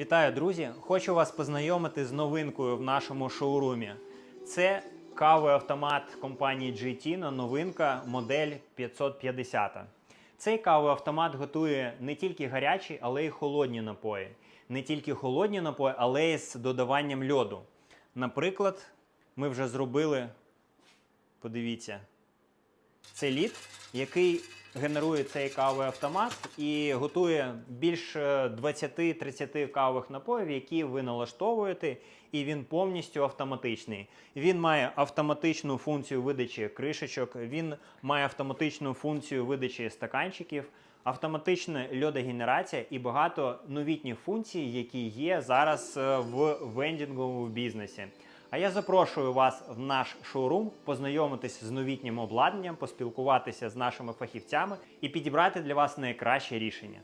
Вітаю, друзі! Хочу вас познайомити з новинкою в нашому шоурумі. Це кавовий автомат компанії GT, новинка модель 550. Цей кавовий автомат готує не тільки гарячі, але й холодні напої. Не тільки холодні напої, але й з додаванням льоду. Наприклад, ми вже зробили, подивіться, це лід, який генерує цей кавовий автомат і готує більш е, 20-30 кавових напоїв, які ви налаштовуєте, і він повністю автоматичний. Він має автоматичну функцію видачі кришечок, він має автоматичну функцію видачі стаканчиків, автоматична льодогенерація і багато новітніх функцій, які є зараз е, в вендінговому бізнесі. А я запрошую вас в наш шоурум познайомитись з новітнім обладнанням, поспілкуватися з нашими фахівцями і підібрати для вас найкраще рішення.